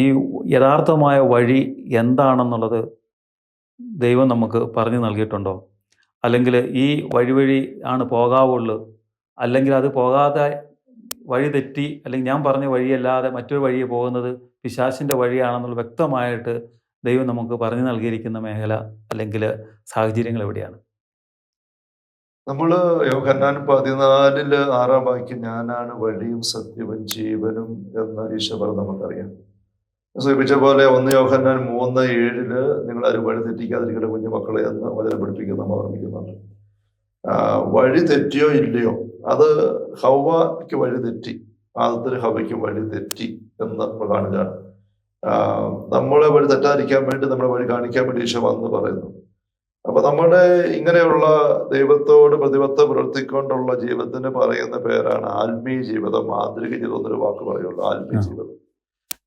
ഈ യഥാർത്ഥമായ വഴി എന്താണെന്നുള്ളത് ദൈവം നമുക്ക് പറഞ്ഞു നൽകിയിട്ടുണ്ടോ? അല്ലെങ്കിൽ ഈ വഴി വഴി ആണ് പോകാവുള്ളൂ. അല്ലെങ്കിൽ അത് പോകാതെ വഴി തെറ്റി അല്ലെങ്കിൽ ഞാൻ പറഞ്ഞ വഴിയല്ലാതെ മറ്റൊരു വഴിയെ പോകുന്നത് പിശാശിന്റെ വഴിയാണെന്നുള്ള വ്യക്തമായിട്ട് ദൈവം നമുക്ക് പറഞ്ഞു നൽകിയിരിക്കുന്ന മേഖല അല്ലെങ്കിൽ സാഹചര്യങ്ങൾ എവിടെയാണ്? നമ്മൾ യോഹന്നാൻ പതിനാലിൽ ആറാം വാക്യം ഞാനാണ് വഴിയും സത്യവും ജീവനും എന്ന ഈശ്വർ നമുക്കറിയാം. സൂചിപ്പിച്ച പോലെ ഒന്ന് യോഹന്നാൻ മൂന്ന് ഏഴിൽ നിങ്ങൾ ആരും വഴി തെറ്റിക്കാതിരിക്കട്ടെ കുഞ്ഞു മക്കളെ എന്ന് വചനം പഠിപ്പിക്കുന്ന നമ്മൾ ഓർമ്മിക്കുന്നുണ്ട്. വഴി തെറ്റിയോ ഇല്ലയോ? അത് ഹവയ്ക്ക് വഴി തെറ്റി ആദ്യത്തിൽ ഹവയ്ക്ക് വഴി തെറ്റി എന്ന് നമ്മൾ കാണുകയാണ്. നമ്മളെ വഴി തെറ്റാതിരിക്കാൻ വേണ്ടി നമ്മളെ വഴി കാണിക്കാൻ വേണ്ടി ഈശോ വന്ന് പറയുന്നു. അപ്പൊ നമ്മുടെ ഇങ്ങനെയുള്ള ദൈവത്തോട് പ്രതിബദ്ധ പുലർത്തിക്കൊണ്ടുള്ള ജീവിതത്തിന് പറയുന്ന പേരാണ് ആത്മീയ ജീവിതം മാന്ത്രിക ജീവിതം എന്നൊരു വാക്ക് പറയുള്ളൂ ആത്മീയ ജീവിതം.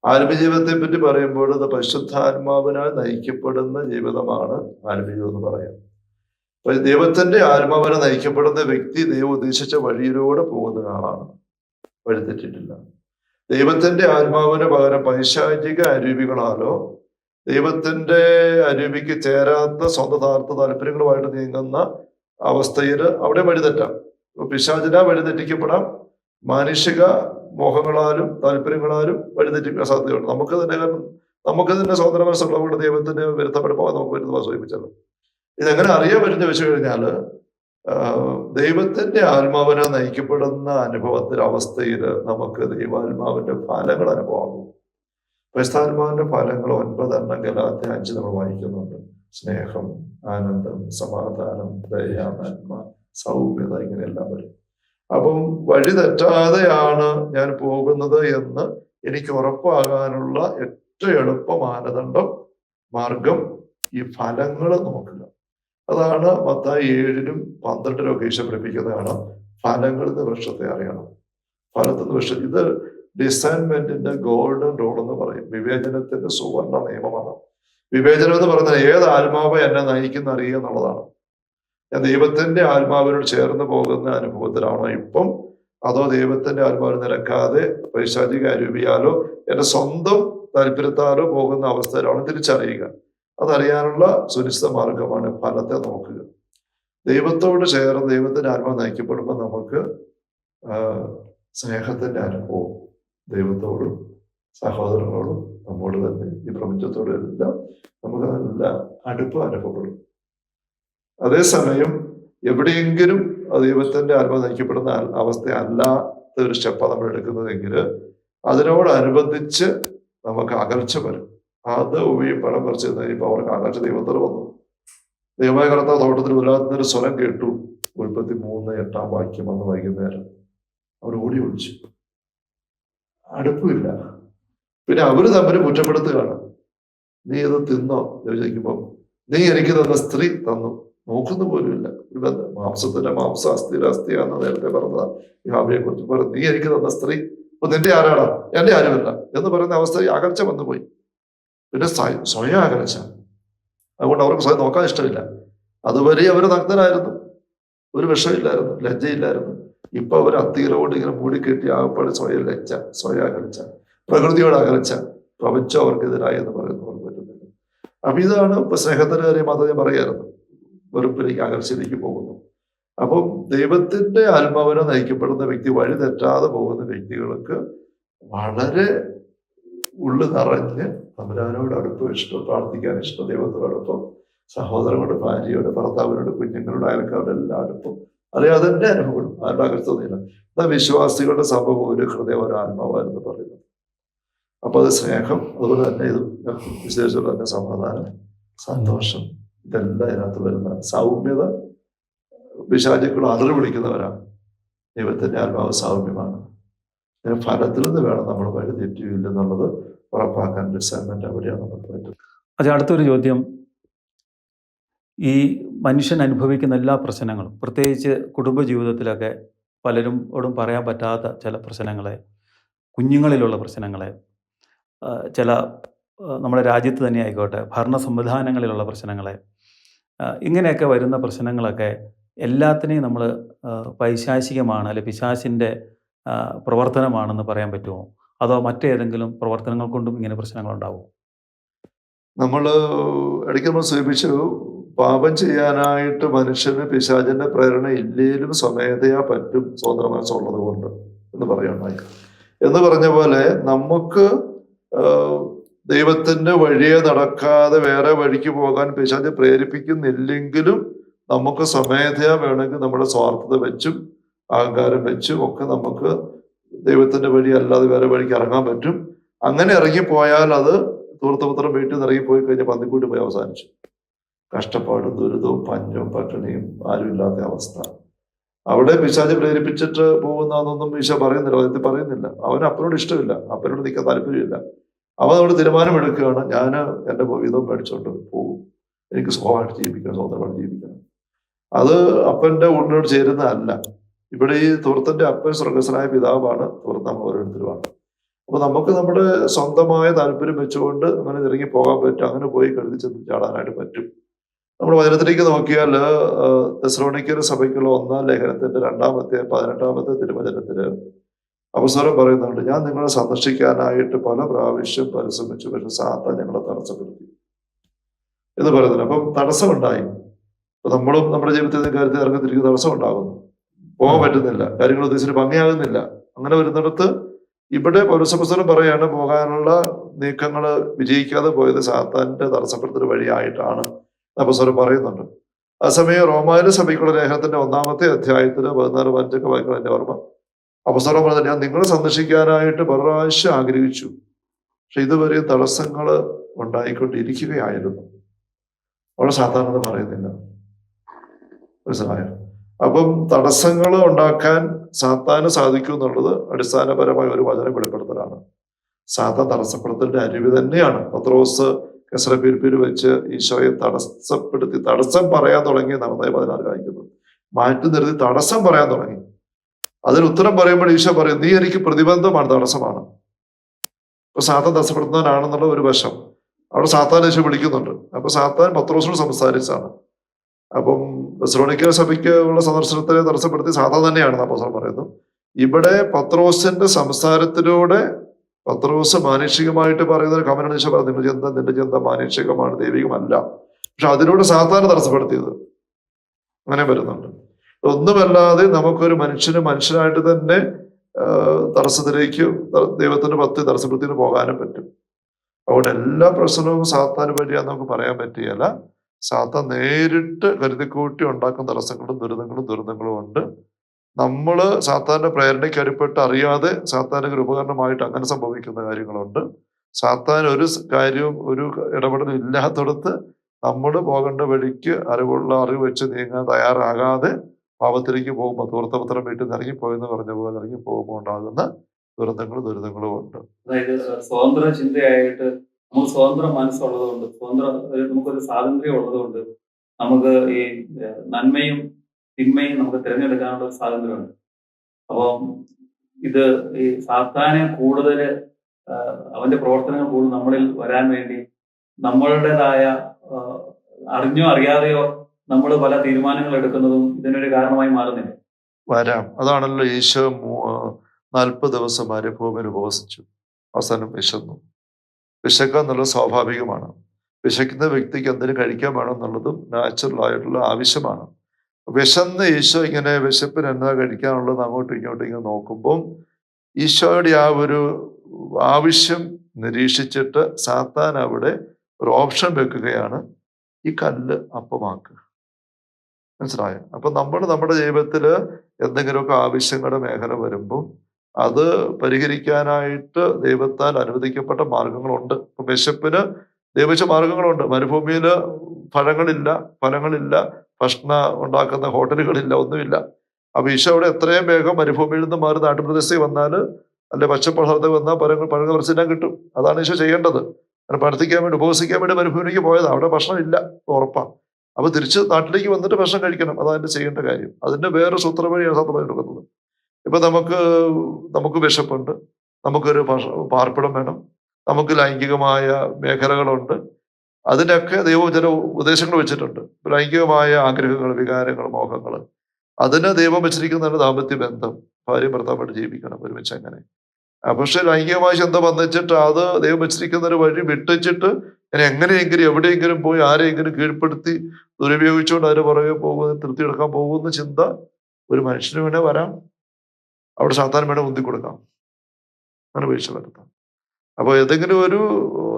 ആത്മീയ ജീവിതത്തെ പറ്റി പറയുമ്പോൾ അത് പരിശുദ്ധാത്മാവിനാൽ നയിക്കപ്പെടുന്ന ജീവിതമാണ് ആത്മജീവിതം എന്ന് പറയാം. അപ്പൊ ദൈവത്തിന്റെ ആത്മാവിനെ നയിക്കപ്പെടുന്ന വ്യക്തി ദൈവം ഉദ്ദേശിച്ച വഴിയിലൂടെ പോകുന്ന ആളാണ്. വഴിതെറ്റിട്ടില്ല. ദൈവത്തിന്റെ ആത്മാവിന് പകരം പൈശാചിക അരൂപികളാലോ ദൈവത്തിന്റെ അരൂപിക്ക് ചേരാത്ത സ്വന്തം താർത്ഥ താല്പര്യങ്ങളുമായിട്ട് നീങ്ങുന്ന അവസ്ഥയിൽ അവിടെ വഴിതെറ്റാം. പിശാചിന വഴിതെറ്റിക്കപ്പെടാം. മാനുഷിക മോഹങ്ങളാലും താല്പര്യങ്ങളാലും വഴിതെറ്റിക്കാൻ സാധ്യതയുണ്ട്. നമുക്ക് തന്നെ കാരണം നമുക്ക് തന്നെ സ്വതന്ത്ര മനസ്സുള്ളതുകൊണ്ട് ദൈവത്തിന്റെ വിരുദ്ധപ്പെടുമ്പോൾ നമുക്ക് വരുന്ന സൂചിപ്പിച്ചല്ലോ ഇതെങ്ങനെ അറിയാൻ പറ്റുന്ന വെച്ച് കഴിഞ്ഞാൽ ദൈവത്തിന്റെ ആത്മാവിനെ നയിക്കപ്പെടുന്ന അനുഭവത്തിന്റെ അവസ്ഥയിൽ നമുക്ക് ദൈവാത്മാവിന്റെ ഫലങ്ങൾ അനുഭവമാകും. പരിസ്ഥാത്മാവിന്റെ ഫലങ്ങൾ ഒൻപതെണ്ണം കലാത്തെ അഞ്ച് നമ്മൾ വായിക്കുന്നുണ്ട്. സ്നേഹം ആനന്ദം സമാധാനം ദയ നന്മ സൗമ്യത ഇങ്ങനെയെല്ലാം വരും. അപ്പം വഴി തെറ്റാതെയാണ് ഞാൻ പോകുന്നത് എന്ന് എനിക്ക് ഉറപ്പാകാനുള്ള ഏറ്റവും എളുപ്പ മാനദണ്ഡം മാർഗം ഈ ഫലങ്ങൾ നോക്കുക. അതാണ് മത്തായി ഏഴിലും പന്ത്രണ്ടിലും ഒക്കെ ഈശോ പഠിപ്പിക്കുന്നതാണ് ഫലങ്ങളിൽ നിന്ന് വൃക്ഷത്തെ അറിയണം. ഫലത്തിൽ നിന്ന് വൃക്ഷം ഇത് ഡിസൈൻമെന്റിന്റെ ഗോൾഡൻ റോൾ എന്ന് പറയും. വിവേചനത്തിന്റെ സുവർണ നിയമമാണ്. വിവേചനം എന്ന് പറയുന്നത് ഏത് ആത്മാവ് എന്നെ നയിക്കുന്ന അറിയുക എന്നുള്ളതാണ്. ഞാൻ ദൈവത്തിന്റെ ആത്മാവിനോട് ചേർന്ന് പോകുന്ന അനുഭവത്തിലാണോ ഇപ്പം? അതോ ദൈവത്തിന്റെ ആത്മാവിന് നിരക്കാതെ പൈശാചിക അരൂപിയാലോ എന്റെ സ്വന്തം താല്പര്യത്താലോ പോകുന്ന അവസ്ഥയിലാണ്? തിരിച്ചറിയുക. അതറിയാനുള്ള സുനിശ്ചിത മാർഗമാണ് ഫലത്തെ നോക്കുക. ദൈവത്തോട് ചേർന്ന് ദൈവത്തിന്റെ ആത്മാവ് നയിക്കപ്പെടുമ്പോൾ നമുക്ക് സ്നേഹത്തിന്റെ അനുഭവം ദൈവത്തോടും സഹോദരങ്ങളോടും നമ്മോട് തന്നെ ഈ പ്രപഞ്ചത്തോടും എല്ലാം നമുക്ക് നല്ല അടുപ്പം അനുഭവപ്പെടും. അതേസമയം എവിടെയെങ്കിലും ദൈവത്തിന്റെ ആത്മ നയിക്കപ്പെടുന്ന അവസ്ഥ അല്ലാത്ത ഒരു സ്റ്റെപ്പാണ് നമ്മൾ എടുക്കുന്നതെങ്കിൽ അതിനോടനുബന്ധിച്ച് നമുക്ക് അകൽച്ച വരും. അത് ഉവി പണം പറിച്ച് കഴിയുമ്പോൾ അവർക്ക് അകൽച്ച ദൈവത്തോട് വന്നു. ദൈവമായ കർത്താവ് തോട്ടത്തിൽ വല്ലാത്തൊരു സ്വരം കേട്ടു. ഉൽപ്പത്തി മൂന്ന് എട്ടാം വാക്യം അന്ന് വൈകുന്നേരം. അവർ ഓടി ഒളിച്ചു. അടുപ്പില്ല പിന്നെ അവർ തമ്മിൽ കുറ്റപ്പെടുത്തുകയാണ്. നീ ഇത് തിന്നോ? എന്ന് ചോദിക്കുമ്പോൾ നീ എനിക്ക് തന്ന സ്ത്രീ തന്നു. നോക്കുന്ന പോലുമില്ല. ഒരു ബന്ധം മാംസത്തിന്റെ മാംസം അസ്ഥിര അസ്ഥിയാന്ന് നേരത്തെ പറഞ്ഞതാണ് ഈ ഹാബിയെ കുറിച്ച് പറഞ്ഞു നീ എനിക്ക് തന്ന സ്ത്രീ അപ്പൊ നിന്റെ ആരാടാ? എന്റെ ആരുമല്ല? എന്ന് പറയുന്ന അവസ്ഥ ഈ അകൽച്ച വന്നുപോയി പിന്നെ സ്വയ- അകൽച്ച. അതുകൊണ്ട് അവർക്ക് സ്വയം നോക്കാൻ ഇഷ്ടമില്ല. അതുവരെ അവർ നഗ്നരായിരുന്നു. ഒരു വിഷമില്ലായിരുന്നു ലജ്ജയില്ലായിരുന്നു. ഇപ്പൊ അവർ അത്തീരോട് ഇങ്ങനെ മൂടിക്കെട്ടി ആകപ്പാട് സ്വയം ലജ്ജ സ്വയം അകൽച്ച. പ്രകൃതിയോട് അകൽച്ച. പ്രപഞ്ചം അവർക്കെതിരായി എന്ന് പറയുന്നവർക്ക് പറ്റുന്നില്ല. അപ്പൊ ഇതാണ് ഇപ്പൊ സ്നേഹത്തിന്റെ കാര്യം ഞാൻ പറയായിരുന്നു വെറുപ്പിലേക്ക് അകൽച്ചയിലേക്ക് പോകുന്നു. അപ്പം ദൈവത്തിന്റെ ആത്മാവിനെ നയിക്കപ്പെടുന്ന വ്യക്തി വഴി തെറ്റാതെ പോകുന്ന വ്യക്തികൾക്ക് വളരെ ഉള്ളു നിറഞ്ഞ് തമ്പുരാനോട് അടുപ്പം ഇഷ്ടം പ്രാർത്ഥിക്കാൻ ഇഷ്ടം ദൈവത്തോടൊപ്പം സഹോദരങ്ങളുടെ ഭാര്യയോട് ഭർത്താവിനോട് കുഞ്ഞുങ്ങളോട് അയൽക്കാരുടെ എല്ലാ അടുപ്പം. അറിയാതെ തന്നെ അനുഭവപ്പെടും ആരുടെ അകർത്തതില്ല എന്നാൽ വിശ്വാസികളുടെ സംഭവം ഒരു ഹൃദയം ഒരു ആത്മാവായിരുന്നു പറയുന്നത്. അപ്പൊ അത് സ്നേഹം അതുപോലെ തന്നെ ഇത് വിശേഷിച്ചുള്ള തന്നെ സമാധാനം സന്തോഷം ഇതെല്ലാം ഇതിനകത്ത് വരുന്ന സൗമ്യത പിശാചുക്കൾ അലറി വിളിക്കുന്നവരാണ് ദൈവത്തിന്റെ ആത്മാവ് സൗമ്യമാണ്. അതിന് ഫലത്തിൽ നിന്ന് വേണം നമ്മൾ വഴി തെറ്റിയില്ലെന്നുള്ളത് ഉറപ്പാക്കാൻ സെഗ്മെന്റ് അവിടെയാണ് നമുക്ക് പറ്റുന്നത്. അത് അടുത്തൊരു ചോദ്യം. ഈ മനുഷ്യൻ അനുഭവിക്കുന്ന എല്ലാ പ്രശ്നങ്ങളും പ്രത്യേകിച്ച് കുടുംബജീവിതത്തിലൊക്കെ പലരോടും പറയാൻ പറ്റാത്ത ചില പ്രശ്നങ്ങളെ കുഞ്ഞുങ്ങളിലുള്ള പ്രശ്നങ്ങളെ ചില നമ്മുടെ രാജ്യത്ത് തന്നെ ആയിക്കോട്ടെ ഭരണ സംവിധാനങ്ങളിലുള്ള പ്രശ്നങ്ങളെ ഇങ്ങനെയൊക്കെ വരുന്ന പ്രശ്നങ്ങളൊക്കെ എല്ലാത്തിനെയും നമ്മൾ പൈശാചികമാണ് അല്ലെ പിശാചിന്റെ പ്രവർത്തനമാണെന്ന് പറയാൻ പറ്റുമോ? അതോ മറ്റേതെങ്കിലും പ്രവർത്തനങ്ങൾ കൊണ്ടും ഇങ്ങനെ പ്രശ്നങ്ങളുണ്ടാവും? നമ്മൾ ഇടയ്ക്ക് നമ്മൾ സൂചിപ്പിച്ചു പാപം ചെയ്യാനായിട്ട് മനുഷ്യന് പിശാചിന്റെ പ്രേരണ ഇല്ലേലും സ്വമേധയാ പറ്റും സ്വതന്ത്ര മനസ്സുള്ളത് കൊണ്ട് എന്ന് പറയുണ്ടായി എന്ന് പറഞ്ഞ പോലെ നമുക്ക് ദൈവത്തിന്റെ വഴിയെ നടക്കാതെ വേറെ വഴിക്ക് പോകാൻ പിശാച് പ്രേരിപ്പിക്കുന്നില്ലെങ്കിലും നമുക്ക് സ്വമേധയാ വേണമെങ്കിൽ നമ്മുടെ സ്വാർത്ഥത വെച്ചും അഹങ്കാരം വെച്ചും ഒക്കെ നമുക്ക് ദൈവത്തിന്റെ വഴി അല്ലാതെ വേറെ വഴിക്ക് ഇറങ്ങാൻ പറ്റും. അങ്ങനെ ഇറങ്ങിപ്പോയാൽ അത് തൂർത്തപുത്രം വീട്ടിൽ നിന്ന് ഇറങ്ങിപ്പോയി കഴിഞ്ഞാൽ പന്നിക്കൂട്ടി പോയി അവസാനിച്ചു. കഷ്ടപ്പാടും ദുരിതവും പഞ്ഞും പട്ടിണിയും ആരുമില്ലാത്ത അവസ്ഥ. അവിടെ പിശാച് പ്രേരിപ്പിച്ചിട്ട് പോകുന്നതൊന്നും ഈശോ പറയുന്നില്ല. അദ്ദേഹത്തെ പറയുന്നില്ല. അവന് അപ്പനോട് ഇഷ്ടമില്ല. അപ്പനോട് നിൽക്കാൻ താല്പര്യമില്ല. അവൻ അവിടെ തീരുമാനമെടുക്കുകയാണ്. ഞാൻ എന്റെ വീതം മേടിച്ചോണ്ട് പോകും. എനിക്ക് സുഖമായിട്ട് ജീവിക്കണം സ്വന്തമായിട്ട് ജീവിക്കണം. അത് അപ്പന്റെ ഉള്ളിനോട് ചേരുന്നതല്ല ഇവിടെ ഈ തുറത്തിന്റെ അപ്പൻ സ്വർഗസ്വനായ പിതാവാണ്. തുറത്ത് നമ്മൾ ഓരോരുത്തരുമാണ് അപ്പൊ നമുക്ക് നമ്മുടെ സ്വന്തമായ താല്പര്യം വെച്ചുകൊണ്ട് അങ്ങനെ ഇറങ്ങി പോകാൻ പറ്റും. അങ്ങനെ പോയി കരുതി ചെന്ന് ചാടാനായിട്ട് പറ്റും. നമ്മൾ വചനത്തിലേക്ക് നോക്കിയാൽ തെസ്രോണിക്കൽ സഭയ്ക്കുള്ള ഒന്നാം ലേഖനത്തിന്റെ രണ്ടാമത്തെ പതിനെട്ടാമത്തെ തിരുവചനത്തിൽ അവസരം പറയുന്നുണ്ട് ഞാൻ നിങ്ങളെ സന്ദർശിക്കാനായിട്ട് പല പ്രാവശ്യം പരിശ്രമിച്ചു പക്ഷെ സാത്ത ഞങ്ങളെ തടസ്സപ്പെടുത്തി. എന്ന് പറയുന്നത് അപ്പം തടസ്സമുണ്ടായി. അപ്പൊ നമ്മളും നമ്മുടെ ജീവിതത്തിൽ കാര്യത്തിൽ ഇറങ്ങത്തിരിക്കുന്ന തടസ്സം ഉണ്ടാകുന്നു പോകാൻ പറ്റുന്നില്ല കാര്യങ്ങൾ ഉദ്ദേശിച്ചിട്ട് ഭംഗിയാകുന്നില്ല. അങ്ങനെ വരുന്നിടത്ത് ഇവിടെ പൗരസപുസ്തകം പറയാണ് പോകാനുള്ള നീക്കങ്ങൾ വിജയിക്കാതെ പോയത് സാത്താന്റെ തടസ്സപ്പെടുത്തൽ വഴിയായിട്ടാണ്. അപസ്വരം പറയുന്നുണ്ട്. ആ സമയം റോമായിലെ സഭയ്ക്കുള്ള ലേഖനത്തിന്റെ ഒന്നാമത്തെ അധ്യായത്തിന് പതിനാല് പതിനഞ്ചൊക്കെ വായിക്കണം ഓർമ്മ അപസ്വരം പറഞ്ഞത് ഞാൻ നിങ്ങളെ സന്ദർശിക്കാനായിട്ട് പ്രാവശ്യം ആഗ്രഹിച്ചു. പക്ഷെ ഇതുവരെ തടസ്സങ്ങൾ ഉണ്ടായിക്കൊണ്ടിരിക്കുകയായിരുന്നു. അവിടെ സാധാരണ പറയുന്നില്ല. മനസ്സിലായോ അപ്പം തടസ്സങ്ങൾ ഉണ്ടാക്കാൻ സാത്താന് സാധിക്കും എന്നുള്ളത് അടിസ്ഥാനപരമായ ഒരു വചനം വെളിപ്പെടുത്തലാണ്. സാത്താൻ തടസ്സപ്പെടുത്തലിന്റെ അരുവി തന്നെയാണ്. പത്രോസ് കെസറപ്പീരിപ്പിൽ വെച്ച് ഈശോയെ തടസ്സപ്പെടുത്തി തടസ്സം പറയാൻ തുടങ്ങി നടന്നേ പതിനാറ് കാണിക്കുന്നത് മാറ്റി നിർത്തി തടസ്സം പറയാൻ തുടങ്ങി. അതിന് ഉത്തരം പറയുമ്പോൾ ഈശോ പറയും നീ എനിക്ക് പ്രതിബന്ധമാണ് തടസ്സമാണ്. അപ്പൊ സാത്താൻ തടസ്സപ്പെടുത്തുന്നവനാണെന്നുള്ള ഒരു വശം. അവിടെ സാത്താൻ ഈശോ വിളിക്കുന്നുണ്ട്. അപ്പൊ സാത്താൻ പത്രോസിനോട് സംസാരിച്ചാണ്. അപ്പം ബസ്രോണിക്ക സഭയ്ക്ക് ഉള്ള സന്ദർശനത്തെ തടസ്സപ്പെടുത്തി സാത്താൻ തന്നെയാണ് അപ്പോസം പറയുന്നു. ഇവിടെ പത്രോസിന്റെ സംസാരത്തിലൂടെ പത്രോസ് മാനുഷികമായിട്ട് പറയുന്ന ഒരു കമനാണ് ഈശോ പറഞ്ഞു നിന്റെ ചിന്ത നിന്റെ ചിന്ത മാനുഷികമാണ് ദൈവികമല്ല. പക്ഷെ അതിലൂടെ സാത്താൻ തടസ്സപ്പെടുത്തിയത്. അങ്ങനെ വരുന്നുണ്ട്. ഒന്നുമല്ലാതെ നമുക്കൊരു മനുഷ്യന് മനുഷ്യനായിട്ട് തന്നെ തടസ്സത്തിലേക്ക് ദൈവത്തിന്റെ പത്ത് തടസ്സപ്പെടുത്തിന് പോകാനും പറ്റും. അതുകൊണ്ട് എല്ലാ പ്രശ്നവും സാത്താന് വഴിയാന്ന് നമുക്ക് പറയാൻ പറ്റുകയല്ല. സാത്താൻ നേരിട്ട് കരുതിക്കൂട്ടി ഉണ്ടാക്കുന്ന തടസ്സങ്ങളും ദുരിതങ്ങളും ദുരിതങ്ങളും ഉണ്ട്. നമ്മൾ സാത്താന്റെ പ്രേരണയ്ക്ക് അടിപ്പെട്ട് അറിയാതെ സാത്താന്റെ ഒരു ഉപകരണമായിട്ട് അങ്ങനെ സംഭവിക്കുന്ന കാര്യങ്ങളുണ്ട്. സാത്താൻ ഒരു കാര്യവും ഒരു ഇടപെടലും ഇല്ലാത്തടത്ത് നമ്മൾ പോകേണ്ട വഴിക്ക് അറിവുള്ള അറിവ് വെച്ച് നീങ്ങാൻ തയ്യാറാകാതെ പാപത്തിലേക്ക് പോകുമ്പോൾ തൂർത്തപത്രം വീട്ടിൽ നിന്ന് ഇറങ്ങിപ്പോയെന്ന് പറഞ്ഞ പോലെ ഇറങ്ങി പോകുമ്പോൾ ഉണ്ടാകുന്ന ദുരന്തങ്ങളും ദുരിതങ്ങളും ഉണ്ട്. അതായത് സ്വതന്ത്ര ചിന്തയായിട്ട് നമുക്ക് സ്വതന്ത്ര മനസ്സുള്ളതുകൊണ്ട് സ്വതന്ത്ര നമുക്കൊരു സ്വാതന്ത്ര്യം ഉള്ളതുകൊണ്ട് നമുക്ക് ഈ നന്മയും തിന്മയും നമുക്ക് തിരഞ്ഞെടുക്കാനുള്ള ഒരു സ്വാതന്ത്ര്യമുണ്ട്. അപ്പം ഇത് ഈ സാത്താനെ കൂടുതൽ അവന്റെ പ്രവർത്തനങ്ങൾ കൂടുതൽ നമ്മളിൽ വരാൻ വേണ്ടി നമ്മളുടേതായ അറിഞ്ഞോ അറിയാതെയോ നമ്മൾ പല തീരുമാനങ്ങൾ എടുക്കുന്നതും ഇതിനൊരു കാരണമായി മാറുന്നില്ല. വരാം. അതാണല്ലോ ഈശോ നാൽപ്പത് ദിവസം മരുഭൂമിയിൽ ഉപവസിച്ചു. അവസാനം വിശന്നു. വിശക്കുക എന്നുള്ളത് സ്വാഭാവികമാണ്. വിശക്കുന്ന വ്യക്തിക്ക് എന്തിനു കഴിക്കാൻ വേണം എന്നുള്ളതും നാച്ചുറൽ ആയിട്ടുള്ള ആവശ്യമാണ്. വിശന്ന് ഈശോ ഇങ്ങനെ വിശപ്പിന് എന്താ കഴിക്കാനുള്ളത് അങ്ങോട്ടും ഇങ്ങോട്ടും ഇങ്ങനെ നോക്കുമ്പോൾ ഈശോയുടെ ആ ഒരു ആവശ്യം നിരീക്ഷിച്ചിട്ട് സാത്താൻ അവിടെ ഒരു ഓപ്ഷൻ വെക്കുകയാണ്. ഈ കല്ല് അപ്പമാക്കുക. മനസ്സിലായോ? അപ്പൊ നമ്മൾ നമ്മുടെ ജീവിതത്തിൽ എന്തെങ്കിലുമൊക്കെ ആവശ്യങ്ങളുടെ മേഖല വരുമ്പോൾ അത് പരിഹരിക്കാനായിട്ട് ദൈവത്താൽ അനുവദിക്കപ്പെട്ട മാർഗങ്ങളുണ്ട്. ഇപ്പൊ വിശപ്പിന് ദൈവിച്ച മാർഗങ്ങളുണ്ട്. മരുഭൂമിയിൽ ഫലങ്ങളില്ല ഫലങ്ങളില്ല ഭക്ഷണ ഉണ്ടാക്കുന്ന ഹോട്ടലുകളില്ല ഒന്നുമില്ല. അപ്പൊ ഈശോ അവിടെ എത്രയും വേഗം മരുഭൂമിയിൽ നിന്ന് മാറി നാട്ടുപ്രദേശത്തേക്ക് വന്നാൽ അല്ലെ പച്ചപ്പളർത്ത് വന്നാൽ പഴങ്ങൾ പഴങ്ങൾ പറിച്ചിടാൻ കിട്ടും. അതാണ് ഈശോ ചെയ്യേണ്ടത്. പഠിപ്പിക്കാൻ വേണ്ടി ഉപവസിക്കാൻ വേണ്ടി മരുഭൂമിയിലേക്ക് പോയത്. അവിടെ ഭക്ഷണം ഇല്ല ഉറപ്പാണ് അപ്പൊ തിരിച്ച് നാട്ടിലേക്ക് വന്നിട്ട് ഭക്ഷണം കഴിക്കണം. അതാണ് ചെയ്യേണ്ട കാര്യം. അതിന്റെ വേറെ സൂത്രവഴിയാണ് സാധനം എടുക്കുന്നത്. ഇപ്പൊ നമുക്ക് നമുക്ക് വിശപ്പുണ്ട്. നമുക്കൊരു പാർപ്പിടം വേണം. നമുക്ക് ലൈംഗികമായ മേഖലകളുണ്ട്. അതിനൊക്കെ ദൈവം ചില ഉപദേശങ്ങൾ വെച്ചിട്ടുണ്ട്. ലൈംഗികമായ ആഗ്രഹങ്ങൾ വികാരങ്ങൾ മോഹങ്ങൾ. അതിന് ദൈവം വെച്ചിരിക്കുന്നതാണ് ദാമ്പത്യ ബന്ധം. ഭാര്യ ഭർത്താവായിട്ട് ജീവിക്കണം ഒരുമിച്ച് അങ്ങനെ പക്ഷെ ലൈംഗികമായ ചിന്ത വന്നിച്ചിട്ട് അത് ദൈവം വെച്ചിരിക്കുന്ന ഒരു വഴി വിട്ടിച്ചിട്ട് എങ്ങനെയെങ്കിലും എവിടെയെങ്കിലും പോയി ആരെയെങ്കിലും കീഴ്പ്പെടുത്തി ദുരുപയോഗിച്ചുകൊണ്ട് അതിന് പുറകെ പോകുന്ന തൃപ്തി എടുക്കാൻ പോകുന്ന ചിന്ത ഒരു മനുഷ്യന് വേണേ വരാം. അവിടെ സാത്താൻ വേണേ ഉന്തി കൊടുക്കാം. അങ്ങനെ വീഴ്ച വരുത്താം. അപ്പൊ ഏതെങ്കിലും ഒരു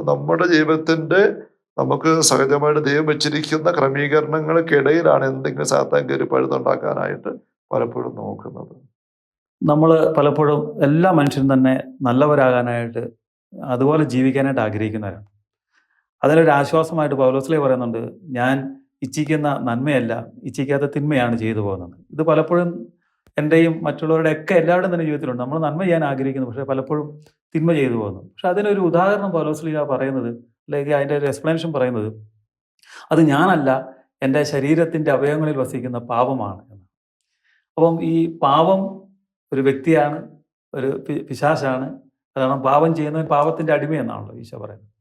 നമ്മുടെ ജീവിതത്തിന്റെ നമുക്ക് സഹജമായിട്ട് ദൈവം വെച്ചിരിക്കുന്ന ക്രമീകരണങ്ങൾക്കിടയിലാണ് എന്തെങ്കിലും സാത്താൻ കയറി പഴുതുണ്ടാക്കാനായിട്ട് പലപ്പോഴും നോക്കുന്നത്. നമ്മൾ പലപ്പോഴും എല്ലാ മനുഷ്യരും തന്നെ നല്ലവരാകാനായിട്ട് അതുപോലെ ജീവിക്കാനായിട്ട് ആഗ്രഹിക്കുന്നവരാണ്. അതിലൊരു ആശ്വാസമായിട്ട് പൗലോസ്ലേ പറയുന്നുണ്ട് ഞാൻ ഇച്ഛിക്കുന്ന നന്മയല്ല ഇച്ഛിക്കാത്ത തിന്മയാണ് ചെയ്തു പോകുന്നത്. ഇത് പലപ്പോഴും എന്റെയും മറ്റുള്ളവരുടെ ഒക്കെ എല്ലാവരുടെയും തന്നെ ജീവിതത്തിലുണ്ട്. നമ്മൾ നന്മ ചെയ്യാൻ ആഗ്രഹിക്കുന്നു പക്ഷേ പലപ്പോഴും തിന്മ ചെയ്തു പോകുന്നു. പക്ഷെ അതിനൊരു ഉദാഹരണം പൗലോസ്ലിക പറയുന്നത് അല്ലെങ്കിൽ അതിന്റെ ഒരു എക്സ്പ്ലനേഷൻ പറയുന്നത് അത് ഞാനല്ല എന്റെ ശരീരത്തിന്റെ അവയവങ്ങളിൽ വസിക്കുന്ന പാപമാണ് എന്ന് അപ്പം ഈ പാപം ഒരു വ്യക്തിയാണ് ഒരു പിശാശാണ്. കാരണം പാപം ചെയ്യുന്നവൻ പാപത്തിന്റെ അടിമയെന്നാണല്ലോ ഈശോ പറയുന്നത്.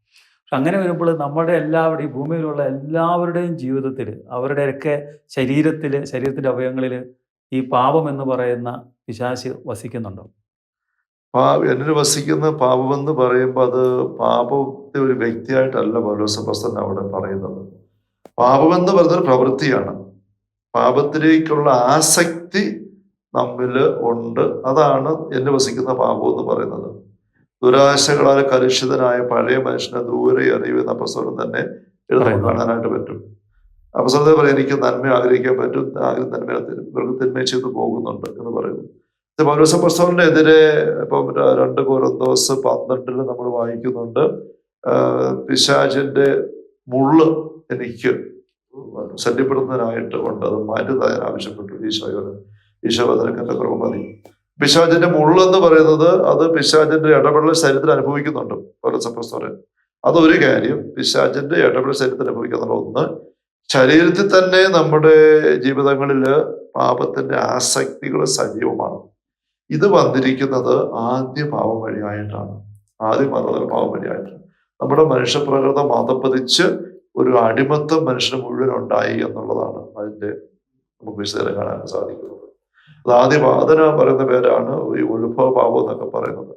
അങ്ങനെ വരുമ്പോൾ നമ്മുടെ എല്ലാവരുടെയും ഭൂമിയിലുള്ള എല്ലാവരുടെയും ജീവിതത്തിൽ അവരുടെയൊക്കെ ശരീരത്തിൽ ശരീരത്തിന്റെ അവയവങ്ങളിൽ ഈ പാപം എന്ന് പറയുന്ന പിശാശ് വസിക്കുന്നുണ്ടോ? പാപ എന്നിൽ വസിക്കുന്ന പാപമെന്ന് പറയുമ്പോൾ അത് പാപത്തെ ഒരു വ്യക്തിയായിട്ടല്ല പൗലോസഭസ്ഥൻ അവിടെ പറയുന്നത്. പാപമെന്ന് പറയുന്നത് പ്രവൃത്തിയാണ്. പാപത്തിലേക്കുള്ള ആസക്തി നമ്മിൽ ഉണ്ട്. അതാണ് എന്നെ വസിക്കുന്ന പാപം എന്ന് പറയുന്നത്. ദുരാശകളാൽ കലുഷിതനായ പഴയ മനുഷ്യനെ ദൂരെ അറിയുമെന്ന അപസ്വരം തന്നെ എഴുതാൻ. കാണാനായിട്ട് പറ്റും. അപസ്വരത്തെ പറയും എനിക്ക് നന്മ ആഗ്രഹിക്കാൻ പറ്റും ആഗ്രഹം നന്മ ഇവർക്ക് തിന്മ ചെയ്ത് പോകുന്നുണ്ട് എന്ന് പറയുന്നു. പൗരസ പൗരസപ്രസ്തവന്റെ എതിരെ ഇപ്പം രണ്ട് കോരന്തോസ് പന്ത്രണ്ടിൽ നമ്മൾ വായിക്കുന്നുണ്ട്. പിശാചിന്റെ മുള്ള് എനിക്ക് ശല്യപ്പെടുന്നതിനായിട്ട് ഉണ്ട്. അത് മാറ്റി തരാൻ ആവശ്യപ്പെട്ടു. ഈശോയോട് ഈശോ അതിനൊക്കെ കുറവ് മതി പിശാചിന്റെ മുള്ളെന്ന് പറയുന്നത് അത് പിശാചിന്റെ ഇടപെടൽ ശരീരത്തിൽ അനുഭവിക്കുന്നുണ്ട്. പൗരസപ്രസ്തവൻ അതൊരു കാര്യം. പിശാചിന്റെ ഇടപെടൽ ശരീരത്തിൽ അനുഭവിക്കുന്നുണ്ട്. ഒന്ന് ശരീരത്തിൽ തന്നെ നമ്മുടെ ജീവിതങ്ങളിൽ പാപത്തിന്റെ ആസക്തികൾ സജീവമാണ്. ഇത് വന്നിരിക്കുന്നത് ആദ്യ പാപം വഴിയായിട്ടാണ്. ആദ്യം വന്നത് പാപം വഴിയായിട്ടാണ് നമ്മുടെ മനുഷ്യപ്രകൃതം മതപ്പതിച്ച് ഒരു അടിമത്തം മനുഷ്യന് മുഴുവൻ ഉണ്ടായി എന്നുള്ളതാണ് അതിന്റെ നമുക്ക് വിശദം കാണാൻ സാധിക്കുന്നത്. അത് ആദ്യം അതിന് പറയുന്ന പേരാണ് ഈ ഉത്ഭവ പാപം എന്നൊക്കെ പറയുന്നത്.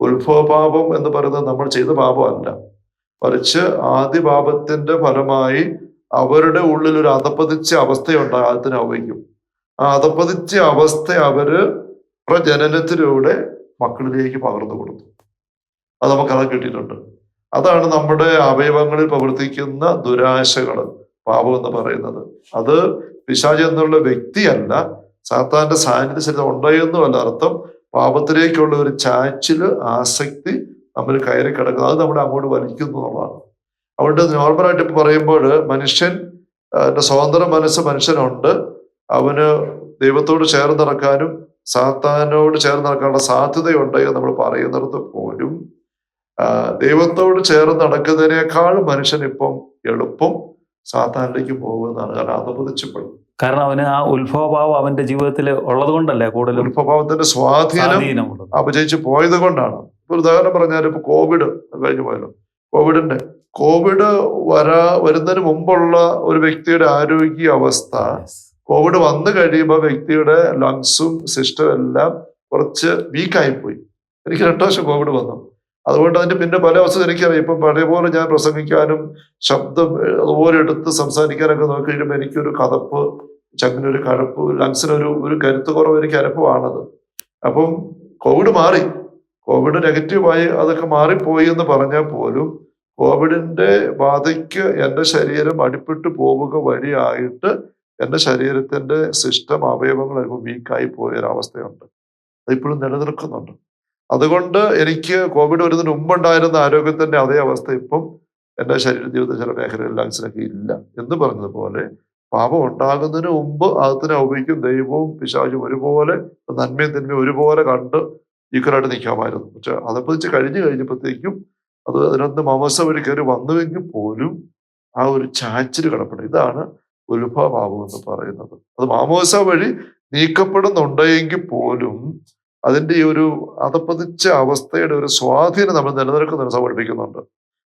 ഉത്ഭവ പാപം എന്ന് പറയുന്നത് നമ്മൾ ചെയ്ത പാപമല്ല. മറിച്ച് ആദ്യ പാപത്തിന്റെ ഫലമായി അവരുടെ ഉള്ളിൽ ഒരു അതപ്പതിച്ച അവസ്ഥയുണ്ടായി ആദ്യത്തിന് അവയ്ക്കും ആ അതപ്പതിച്ച അവസ്ഥ അവർ പ്രജനനത്തിലൂടെ മക്കളിലേക്ക് പകർന്നു കൊടുത്തു. അത് നമുക്കത് കിട്ടിയിട്ടുണ്ട്. അതാണ് നമ്മുടെ അവയവങ്ങളിൽ പ്രവർത്തിക്കുന്ന ദുരാശകൾ പാപം എന്ന് പറയുന്നത്. അത് പിശാച് എന്നുള്ള വ്യക്തിയല്ല സാത്താന്റെ സാന്നിധ്യ ഉണ്ടോ എന്നുമല്ല അർത്ഥം പാപത്തിലേക്കുള്ള ഒരു ചാച്ചിൽ ആസക്തി നമ്മൾ കയറി കിടക്കുന്നത് അത് നമ്മളെ അങ്ങോട്ട് വലിക്കുന്നു എന്നുള്ളതാണ്. അതുകൊണ്ട് നോർമലായിട്ട് ഇപ്പൊ പറയുമ്പോൾ മനുഷ്യൻ സ്വതന്ത്ര മനസ്സ് മനുഷ്യനുണ്ട്. അവന് ദൈവത്തോട് ചേർന്ന് നടക്കാനും സാത്താനോട് ചേർന്ന് നടക്കാനുള്ള സാധ്യതയുണ്ട് എന്ന് നമ്മൾ പറയുന്നിടത്ത് പോലും ദൈവത്തോട് ചേർന്ന് നടക്കുന്നതിനേക്കാൾ മനുഷ്യൻ ഇപ്പം എളുപ്പം സാത്താനിലേക്ക് പോകുന്നതാണ്. കാരണം അതപതിച്ചപ്പോൾ കാരണം അവന് ആ ഉത്ഭവഭാവം അവന്റെ ജീവിതത്തിൽ ഉള്ളത് കൊണ്ടല്ലേ കൂടുതൽ ഉത്ഭവഭാവത്തിന്റെ സ്വാധീനം അപജയിച്ച് പോയത് കൊണ്ടാണ്. ഇപ്പൊ ഉദാഹരണം പറഞ്ഞാൽ ഇപ്പൊ കോവിഡ് കഴിഞ്ഞു പോയല്ലോ. കോവിഡിന്റെ കോവിഡ് വരാ വരുന്നതിന് മുമ്പുള്ള ഒരു വ്യക്തിയുടെ ആരോഗ്യ അവസ്ഥ കോവിഡ് വന്നു കഴിയുമ്പോൾ വ്യക്തിയുടെ ലങ്സും സിസ്റ്റം എല്ലാം കുറച്ച് വീക്കായി പോയി എനിക്ക് രണ്ടു വർഷം കോവിഡ് വന്നു. അതുകൊണ്ട് അതിന്റെ പിന്നെ പല അവസ്ഥ എനിക്കറിയാം ഇപ്പം പഴയ പോലെ ഞാൻ പ്രസംഗിക്കാനും ശബ്ദം അതുപോലെ എടുത്ത് സംസാരിക്കാനൊക്കെ നോക്കി കഴിയുമ്പോൾ എനിക്കൊരു കതപ്പ് ചങ്ങിനൊരു കഴപ്പ് ലങ്സിനൊരു ഒരു കരുത്ത് കുറവ് എനിക്ക് അനുഭവമാണത്. അപ്പം കോവിഡ് മാറി. കോവിഡ് നെഗറ്റീവായി അതൊക്കെ മാറിപ്പോയി എന്ന് പറഞ്ഞാൽ പോലും കോവിഡിന്റെ ബാധയ്ക്ക് എന്റെ ശരീരം അടിപ്പെട്ട് പോവുക വഴിയായിട്ട് എന്റെ ശരീരത്തിന്റെ സിസ്റ്റം അവയവങ്ങൾ വീക്കായി പോയ ഒരവസ്ഥയുണ്ട് അതിപ്പോഴും നിലനിൽക്കുന്നുണ്ട്. അതുകൊണ്ട് എനിക്ക് കോവിഡ് വരുന്നതിന് മുമ്പുണ്ടായിരുന്ന ആരോഗ്യത്തിന്റെ അതേ അവസ്ഥ ഇപ്പം എന്റെ ശരീര ജീവിത ചില മേഖലകളിൽ ലങ്സിനൊക്കെ ഇല്ല എന്ന് പറഞ്ഞതുപോലെ പാപം ഉണ്ടാകുന്നതിന് മുമ്പ് അതിനെ ഉപയോഗിക്കും ദൈവവും പിശാചും ഒരുപോലെ നന്മയും തിന്മയും ഒരുപോലെ കണ്ട് ഈക്വലായിട്ട് നിൽക്കാമായിരുന്നു. പക്ഷെ അതപ്പതിച്ച് കഴിഞ്ഞു കഴിഞ്ഞപ്പോഴത്തേക്കും അത് അതിനകത്ത് മമസ ഒരു കയറി വന്നുവെങ്കിൽ പോലും ആ ഒരു ചാച്ചിൽ കിടപ്പുണ്ട്. ഇതാണ് ഉത്ഭവഭാവം എന്ന് പറയുന്നത്. അത് മാമോസ വഴി നീക്കപ്പെടുന്നുണ്ടെങ്കിൽ പോലും അതിന്റെ ഈ ഒരു അതപ്പതിച്ച അവസ്ഥയുടെ ഒരു സ്വാധീനം നമ്മൾ നിലനിൽക്കുന്നതിന് സമർപ്പിക്കുന്നുണ്ട്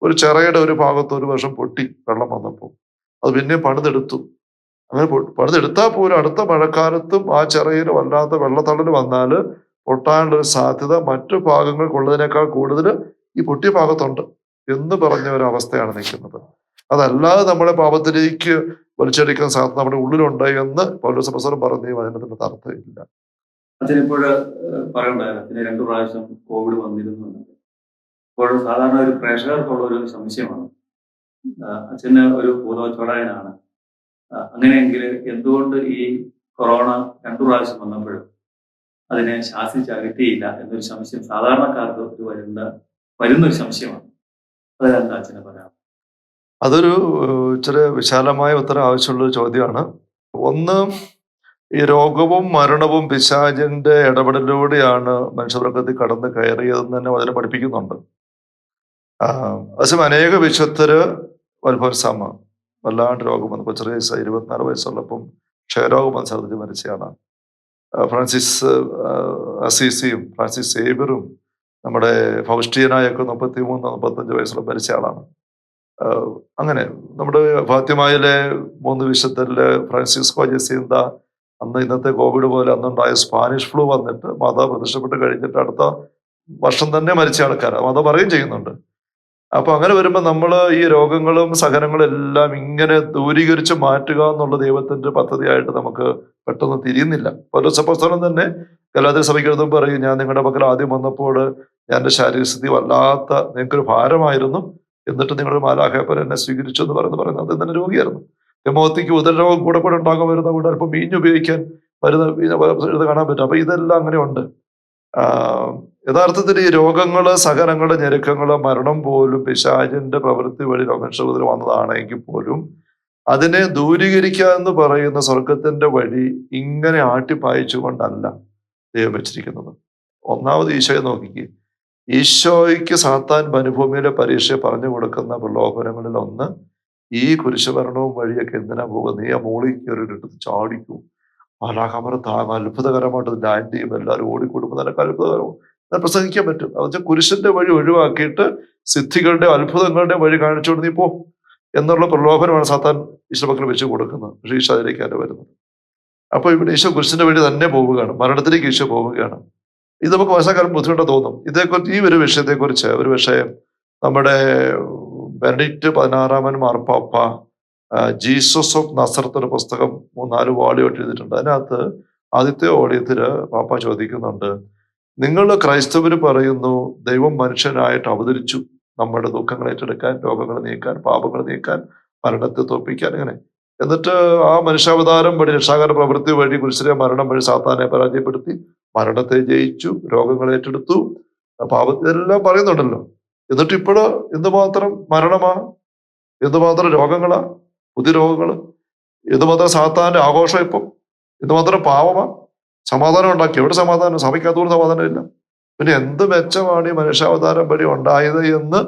ഒരു ചിറയുടെ ഒരു ഭാഗത്ത് ഒരു വർഷം പൊട്ടി വെള്ളം വന്നപ്പോൾ. അത് പിന്നെ പണിതെടുത്തു. അങ്ങനെ പണിതെടുത്താൽ പോലും അടുത്ത മഴക്കാലത്തും ആ ചിറയിൽ വല്ലാത്ത വെള്ളത്തള്ളൽ വന്നാൽ പൊട്ടാനുള്ള ഒരു സാധ്യത മറ്റു ഭാഗങ്ങൾക്കുള്ളതിനേക്കാൾ കൂടുതൽ ഈ പൊട്ടിയ ഭാഗത്തുണ്ട് എന്ന് പറഞ്ഞ ഒരു അവസ്ഥയാണ് നിൽക്കുന്നത്. അതല്ലാതെ നമ്മളെ പാപത്തിലേക്ക് വലിച്ചെടുക്കാൻ സാധ്യത നമ്മുടെ ഉള്ളിലുണ്ട് എന്ന് പൗലോസ് പറഞ്ഞു അതിനെ തന്നെ വചനത്തിന്റെ അച്ഛനിപ്പോൾ പറയണ്ടായിരുന്നു. അച്ഛന് രണ്ടു പ്രാവശ്യം കോവിഡ് വന്നിരുന്നു ഇപ്പോൾ സാധാരണ ഒരു പ്രേക്ഷകർക്കുള്ള ഒരു സംശയമാണ്. അച്ഛന് ഒരു ഭൂതോച്ചോടായനാണ് അങ്ങനെയെങ്കിൽ എന്തുകൊണ്ട് ഈ കൊറോണ രണ്ടു പ്രാവശ്യം വന്നപ്പോഴും അതിനെ ശാസിച്ച് അകറ്റിയില്ല എന്നൊരു സംശയം സാധാരണക്കാർക്ക് ഒരു വരുന്ന വരുന്നൊരു സംശയമാണ്. അതെന്താ അച്ഛനെ പറയാം അതൊരു ഇച്ചിരി വിശാലമായ ഉത്തരം ആവശ്യമുള്ള ചോദ്യമാണ്. ഒന്ന് ഈ രോഗവും മരണവും പിശാചിന്റെ ഇടപെടലിലൂടെയാണ് മനുഷ്യവർഗത്തിൽ കടന്നു കയറിയതെന്ന് തന്നെ വളരെ പഠിപ്പിക്കുന്നുണ്ട്. അസം അനേക വിശുദ്ധര് വത്ഭവസാമ വല്ലാണ്ട് രോഗം വന്നു കൊച്ചു വയസ്സ് ഇരുപത്തിനാല് വയസ്സുള്ളപ്പം ക്ഷയരോഗം വന്ന് ഛർദ്ദിച്ച് മരിച്ചയാണ് ഫ്രാൻസിസ് അസീസിയും ഫ്രാൻസിസ് സേബിയറും നമ്മുടെ ഫൗസ്റ്റീനായൊക്കെ മുപ്പത്തി മൂന്ന് മുപ്പത്തഞ്ച് വയസ്സുള്ള മരിച്ച ആളാണ് അങ്ങനെ നമ്മുടെ ഫാത്തിമായിലെ മൂന്ന് വിശുദ്ധരിൽ ഫ്രാൻസിസ്കോ ജസീന്ത അന്ന് ഇന്നത്തെ കോവിഡ് പോലെ അന്നുണ്ടായ സ്പാനിഷ് ഫ്ലൂ വന്നിട്ട് മാതാവ് പ്രതിഷ്ഠപ്പെട്ട് കഴിഞ്ഞിട്ട് അടുത്ത വർഷം തന്നെ മരിച്ച ആൾക്കാർ മത പറയുകയും ചെയ്യുന്നുണ്ട്. അപ്പൊ അങ്ങനെ വരുമ്പോൾ നമ്മൾ ഈ രോഗങ്ങളും സഹനങ്ങളും എല്ലാം ഇങ്ങനെ ദൂരീകരിച്ച് മാറ്റുക എന്നുള്ള ദൈവത്തിന്റെ പദ്ധതിയായിട്ട് നമുക്ക് പെട്ടെന്ന് തിരിയുന്നില്ല. പൗരസപ്പസ്തലം തന്നെ കലാതി സഭയ്ക്ക് എഴുതുമ്പോൾ പറയും ഞാൻ നിങ്ങളുടെ പക്കൽ ആദ്യം വന്നപ്പോൾ ഞാൻ എന്റെ ശാരീരസ്ഥിതി വല്ലാത്ത നിങ്ങൾക്കൊരു ഭാരമായിരുന്നു. എന്നിട്ട് നിങ്ങളുടെ മാലാഹേപ്പൻ എന്നെ സ്വീകരിച്ചു എന്ന് പറയുന്നത് പറയുന്നത് അദ്ദേഹം തന്നെ രോഗിയായിരുന്നു. ഹെമോത്തിക്ക് ഉദരവും കൂടെ കൂടെ ഉണ്ടാകാൻ വരുന്ന കൂടെ അല്പം മീഞ്ഞ് ഉപയോഗിക്കാൻ വരുന്ന ഇത് കാണാൻ പറ്റും. അപ്പൊ ഇതെല്ലാം അങ്ങനെ ഉണ്ട്. യഥാർത്ഥത്തിൽ ഈ രോഗങ്ങൾ സഹനങ്ങൾ ഞെരുക്കങ്ങൾ മരണം പോലും പിശാചിന്റെ പ്രവൃത്തി വഴി രോഗക്ഷേപത്തിൽ വന്നതാണെങ്കിൽ പോലും അതിനെ ദൂരീകരിക്കുക എന്ന് പറയുന്ന സ്വർഗത്തിന്റെ വഴി ഇങ്ങനെ ആട്ടിപ്പായിച്ചുകൊണ്ടല്ല ദൈവം വെച്ചിരിക്കുന്നത്. ഒന്നാമത് ഈശോയെ നോക്കിക്ക്. ഈശോയ്ക്ക് സാത്താൻ മനുഭൂമിയിലെ പരീക്ഷ പറഞ്ഞു കൊടുക്കുന്ന പ്രലോഭനങ്ങളിൽ ഒന്ന് ഈ കുരിശുമരണവും വഴിയൊക്കെ എന്തിനാ പോകുക നീ ആ മോളിൽ കയറിയിട്ട് ചാടിക്കും. മാലാഖാമറ താങ്ങ അത്ഭുതകരമായിട്ട് ലാൻഡ് ചെയ്യും എല്ലാവരും ഓടിക്കൂടുമ്പോൾ നിനക്ക് അത്ഭുതകരമാണ് അത് പ്രസംഗിക്കാൻ പറ്റും. അത് വെച്ചാൽ കുരിശിന്റെ വഴി ഒഴിവാക്കിയിട്ട് സിദ്ധികളുടെ അത്ഭുതങ്ങളുടെ വഴി കാണിച്ചുകൊണ്ട് നീ പോ എന്നുള്ള പ്രലോഭനമാണ് സാത്താൻ ഈശ്വരമക്കൾ വെച്ച് കൊടുക്കുന്നത്. പക്ഷേ ഈശോ അതിലേക്കാണ് വരുന്നത്. അപ്പൊ ഇവിടെ ഈശോ കുരിശിന്റെ വഴി തന്നെ പോവുകയാണ്. മരണത്തിലേക്ക് ഈശോ പോവുകയാണ്. ഇത് നമുക്ക് മനസ്സിലാക്കാൻ ബുദ്ധിമുട്ട് തോന്നും. ഇതേക്കുറിച്ച് ഈ ഒരു വിഷയത്തെക്കുറിച്ച് ഒരു വിഷയം നമ്മുടെ ബെനഡിക്റ്റ് പതിനാറാമൻ മാർപ്പാപ്പ ജീസസ് ഓഫ് നസർത്ത് ഒരു പുസ്തകം മൂന്നാൽ വാളിയോട്ട് എഴുതിയിട്ടുണ്ട്. അതിനകത്ത് ആദ്യത്തെ ഓളിയത്തിൽ പാപ്പ ചോദിക്കുന്നുണ്ട് നിങ്ങൾ ക്രൈസ്തവര് പറയുന്നു ദൈവം മനുഷ്യനായിട്ട് അവതരിച്ചു നമ്മുടെ ദുഃഖങ്ങൾ ഏറ്റെടുക്കാൻ രോഗങ്ങൾ നീക്കാൻ പാപങ്ങൾ നീക്കാൻ മരണത്തെ തോപ്പിക്കാൻ ഇങ്ങനെ. എന്നിട്ട് ആ മനുഷ്യാവതാരം വഴി രക്ഷാകര പ്രവൃത്തി വഴി കുരിശിലെ മരണം വഴി സാത്താനെ പരാജയപ്പെടുത്തി മരണത്തെ ജയിച്ചു രോഗങ്ങൾ ഏറ്റെടുത്തു പാപ ഇതെല്ലാം പറയുന്നുണ്ടല്ലോ. എന്നിട്ട് ഇപ്പോഴോ എന്തുമാത്രം മരണമാ എന്തുമാത്രം രോഗങ്ങളാ? പുതിയ രോഗങ്ങൾ? എന്തുമാത്രം സാത്താന്റെ ആഘോഷം ഇപ്പം? എന്തുമാത്രം പാവമാ സമാധാനം ഉണ്ടാക്കി. എവിടെ സമാധാനം? സഭയ്ക്കകത്തോട് സമാധാനം ഇല്ല പിന്നെ എന്ത് മെച്ചമാണ് ഈ മനുഷ്യാവതാരം വഴി ഉണ്ടായത് എന്ന്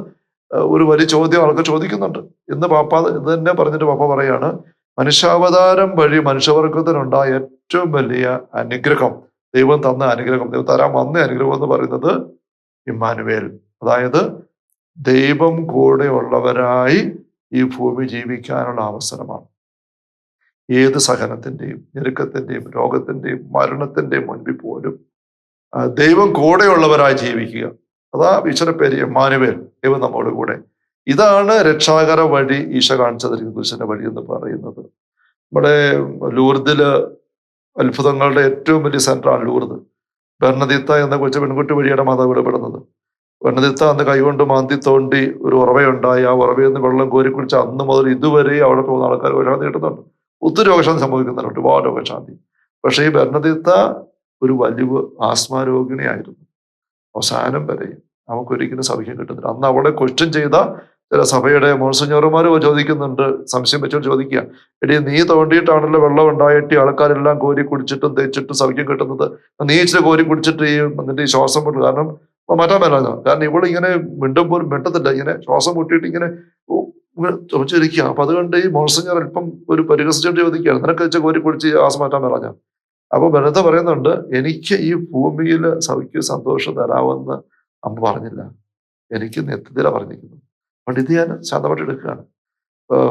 ഒരു വലിയ ചോദ്യം ആൾക്ക് ചോദിക്കുന്നുണ്ട്. ഇന്ന് പാപ്പ ഇത് തന്നെ പറഞ്ഞിട്ട് പാപ്പ പറയാണ് മനുഷ്യാവതാരം വഴി മനുഷ്യവർഗത്തിനുണ്ടായ ഏറ്റവും വലിയ അനുഗ്രഹം ദൈവം തന്ന അനുഗ്രഹം. ദൈവം തരാൻ വന്ന അനുഗ്രഹം എന്ന് പറയുന്നത് ഇമ്മാനുവേൽ. അതായത് ദൈവം കൂടെയുള്ളവരായി ഈ ഭൂമി ജീവിക്കാനുള്ള അവസരമാണ്. ഏത് സഹനത്തിന്റെയും ഞെരുക്കത്തിന്റെയും രോഗത്തിന്റെയും മരണത്തിന്റെയും മുൻപിൽ പോലും ദൈവം കൂടെയുള്ളവരായി ജീവിക്കുക. അതാ ഈശ്വര പേര് എമ്മാനുവേൽ ദൈവം നമ്മോട് കൂടെ. ഇതാണ് രക്ഷാകര വഴി ഈശ കാണിച്ചതിരിക്കുന്ന കുരിശന്റെ വഴി എന്ന് പറയുന്നത്. നമ്മുടെ ലൂർദിൽ അത്ഭുതങ്ങളുടെ ഏറ്റവും വലിയ സെന്ററാണ് ലൂർദ്. ഭരണതീത്ത എന്ന കൊച്ചു പെൺകുട്ടി വഴിയാണ് മാതാവ് ഇടപെടുന്നത്. ബർണദിത്ത അന്ന് കൈകൊണ്ട് മാന്തി തോണ്ടി ഒരു ഉറവയുണ്ടായി. ആ ഉറവയിൽ നിന്ന് വെള്ളം കോരി കുടിച്ച് അന്ന് മുതൽ ഇതുവരെ അവിടെ പോകുന്ന ആൾക്കാർ രോഗശാന്തി കിട്ടുന്നുണ്ട് ഒത്തിരി രോഗശാന്തി സംഭവിക്കുന്നുണ്ട്. ഒരുപാട് രോഗശാന്തി. പക്ഷേ ഈ ഭരണതീത്ത ഒരു വലിയ ആസ്മ രോഗിണിയായിരുന്നു. അവസാനം വരെ നമുക്കൊരിക്കലും സഭയ്ക്ക് കിട്ടുന്നില്ല. അന്ന് അവിടെ ക്വസ്റ്റ്യൻ ചെയ്ത ചില സഭയുടെ മോൺസഞ്ഞോറുമാർ ചോദിക്കുന്നുണ്ട്. സംശയം വെച്ചോണ്ട് ചോദിക്കുക. എടി നീ തോണ്ടിയിട്ടാണല്ലോ വെള്ളം ഉണ്ടായിട്ട് ആൾക്കാരെല്ലാം കോരി കുടിച്ചിട്ടും തേച്ചിട്ടും സഭയ്ക്ക് കിട്ടുന്നത്. നീ ഇച്ചിരി കോരി കുടിച്ചിട്ട് ഈ നിന്റെ ഈ ശ്വാസം കൊണ്ട് കാരണം മാറ്റാൻ പറ്റില്ല കാരണം ഇവൾ ഇങ്ങനെ മിണ്ടും പോലും മിണ്ടത്തില്ല. ഇങ്ങനെ ശ്വാസം മുട്ടിയിട്ട് ഇങ്ങനെ ചോദിച്ചിരിക്കുക അപ്പൊ അതുകൊണ്ട് ഈ മോൺസഞ്ഞോർ അല്പം ഒരു പരിഹസിച്ചുകൊണ്ട് ചോദിക്കുകയാണ്. നിനക്ക് വെച്ച കോരി പൊളിച്ച് ആസ് മാറ്റാൻ മേലാഞ്ഞ അപ്പൊ ബനത പറയുന്നുണ്ട് എനിക്ക് ഈ ഭൂമിയിൽ സൗഖ്യ സന്തോഷം തരാമെന്ന് അമ്മ പറഞ്ഞില്ല. എനിക്ക് നെത്തില പറഞ്ഞിരിക്കുന്നു. അതുകൊണ്ട് ഇത് ഞാൻ ശാന്തമായിട്ട് എടുക്കുകയാണ്.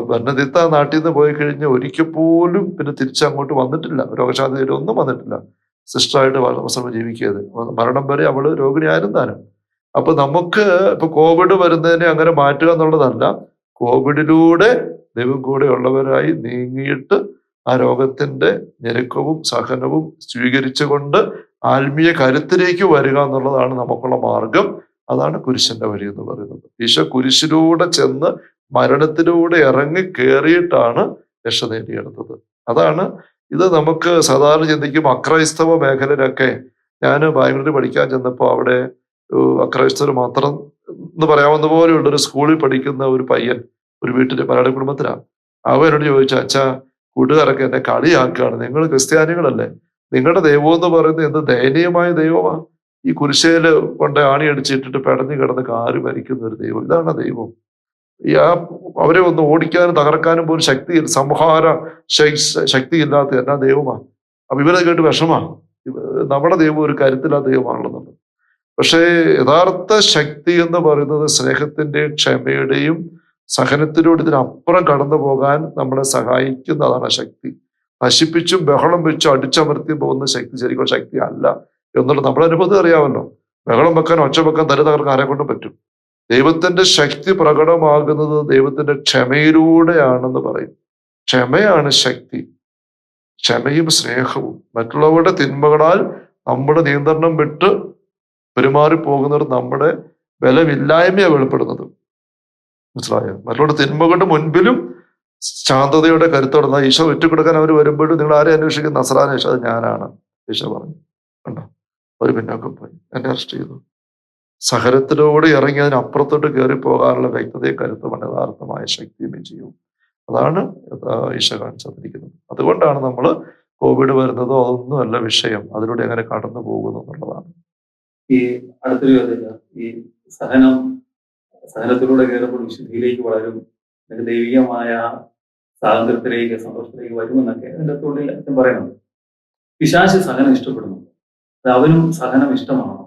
ഭരണതിത്ത നാട്ടിൽ നിന്ന് പോയി കഴിഞ്ഞ് ഒരിക്കൽ പോലും പിന്നെ തിരിച്ചങ്ങോട്ട് വന്നിട്ടില്ല. രോഗശാന്തി ഒന്നും വന്നിട്ടില്ല. സിസ്റ്ററായിട്ട് അവസരം ജീവിക്കിയത് മരണം വരെ അവൾ രോഗിണിയായിരുന്നു താനും. അപ്പൊ നമുക്ക് ഇപ്പൊ കോവിഡ് വരുന്നതിനെ അങ്ങനെ മാറ്റുക എന്നുള്ളതല്ല കോവിഡിലൂടെ ദൈവം കൂടെ ഉള്ളവരായി നീങ്ങിയിട്ട് ആ രോഗത്തിന്റെ ഞെരുക്കവും സഹനവും സ്വീകരിച്ചുകൊണ്ട് ആത്മീയ കരുത്തിലേക്ക് വരിക എന്നുള്ളതാണ് നമുക്കുള്ള മാർഗം. അതാണ് കുരിശന്റെ വഴി എന്ന് പറയുന്നത്. ഈശോ കുരിശിലൂടെ ചെന്ന് മരണത്തിലൂടെ ഇറങ്ങി കയറിയിട്ടാണ് രക്ഷ നേടിയെടുത്തത്. അതാണ് ഇത് നമുക്ക് സാധാരണ ചിന്തിക്കും അക്രൈസ്തവ മേഖലയിലൊക്കെ ഞാൻ ബാംഗ്ലൂരിൽ പഠിക്കാൻ ചെന്നപ്പോൾ അവിടെ അക്രൈസ്തവർ മാത്രം എന്ന് പറയാവുന്ന പോലെയുള്ള ഒരു സ്കൂളിൽ പഠിക്കുന്ന ഒരു പയ്യൻ ഒരു വീട്ടിൽ മലയാളി കുടുംബത്തിലാണ് അവ എന്നോട് ചോദിച്ചു അച്ഛാ കൂട്ടുകാരൊക്കെ എന്നെ കളിയാക്കുകയാണ്. നിങ്ങൾ ക്രിസ്ത്യാനികളല്ലേ? നിങ്ങളുടെ ദൈവം എന്ന് പറയുന്നത് എന്ത് ദയനീയമായ ദൈവമാണ് ഈ കുരിശേൽ കൊണ്ട് ആണി അടിച്ചിട്ടിട്ട് പെടഞ്ഞു കിടന്ന് കാറി മരിക്കുന്ന ഒരു ദൈവം. ഇതാണ് ദൈവം. ആ അവരെ ഒന്ന് ഓടിക്കാനും തകർക്കാനും പോലും ശക്തി സംഹാര ശക്തി ഇല്ലാത്ത എന്നാ ദൈവമാണ്. അപ്പൊ ഇവരെ കേട്ട് വിഷമാണ് നമ്മുടെ ദൈവം ഒരു കരുത്തില്ലാത്ത ദൈവമാണുള്ളത് പക്ഷേ യഥാർത്ഥ ശക്തി എന്ന് പറയുന്നത് സ്നേഹത്തിന്റെയും ക്ഷമയുടെയും സഹനത്തിലൂടെ ഇതിനപ്പുറം കടന്നു പോകാൻ നമ്മളെ സഹായിക്കുന്നതാണ് ശക്തി. നശിപ്പിച്ചും ബഹളം വെച്ചും അടിച്ചമർത്തി പോകുന്ന ശക്തി ശരിക്കും ശക്തി അല്ല എന്നുള്ളത് നമ്മുടെ അനുഭവത്തിൽ അറിയാമല്ലോ. ബഹളം വെക്കാൻ ഒച്ച വെക്കാൻ തകർക്കാൻ ആരെ കൊണ്ടും പറ്റും. ദൈവത്തിന്റെ ശക്തി പ്രകടമാകുന്നത് ദൈവത്തിന്റെ ക്ഷമയിലൂടെയാണെന്ന് പറയും. ക്ഷമയാണ് ശക്തി. ക്ഷമയും സ്നേഹവും. മറ്റുള്ളവരുടെ തിന്മകളാൽ നമ്മുടെ നിയന്ത്രണം വിട്ട് പെരുമാറി പോകുന്നവർ നമ്മുടെ ബലമില്ലായ്മയാണ് വെളിപ്പെടുന്നത്. മനസ്സിലായോ? മറ്റുള്ളവരുടെ തിന്മകളുടെ മുൻപിലും ശാന്തതയുടെ കരുത്തോടെ ഈശോ ഒറ്റക്കൊടുക്കാൻ അവർ വരുമ്പോഴും നിങ്ങൾ ആരെ അന്വേഷിക്കുന്ന? നസറാൻ ഈശോ അത് ഞാനാണ്. ഈശോ പറഞ്ഞു. കണ്ടോ? ഒരു പിന്നോക്കം പോയി. എന്നെ അറസ്റ്റ് ചെയ്തു. സഹനത്തിലൂടെ ഇറങ്ങി അതിനപ്പുറത്തോട്ട് കയറി പോകാനുള്ള വ്യക്തതയും കരുത്തുമാണ് യഥാർത്ഥമായ ശക്തിയും വിജയവും അതാണ് ഈശ ഈശോ കാണിച്ചു തന്നിരിക്കുന്നത് അതുകൊണ്ടാണ് നമ്മൾ കോവിഡ് വരുന്നതോ അതൊന്നുമല്ല വിഷയം. അതിലൂടെ എങ്ങനെ കടന്നു പോകുന്നു എന്നുള്ളതാണ്. ഈ അടുത്തൊരു ഈ സഹനം സഹനത്തിലൂടെ കയറുമ്പോൾ വിശുദ്ധിയിലേക്ക് വളരും. ദൈവികമായ സ്വാതന്ത്ര്യത്തിലേക്ക് സന്തോഷത്തിലേക്ക് വരുമെന്നൊക്കെ അതിന്റെ തൊഴിൽ അച്ഛൻ പറയണം പിശാശ് സഹനം ഇഷ്ടപ്പെടുന്നു അവനും സഹനം ഇഷ്ടമാണോ?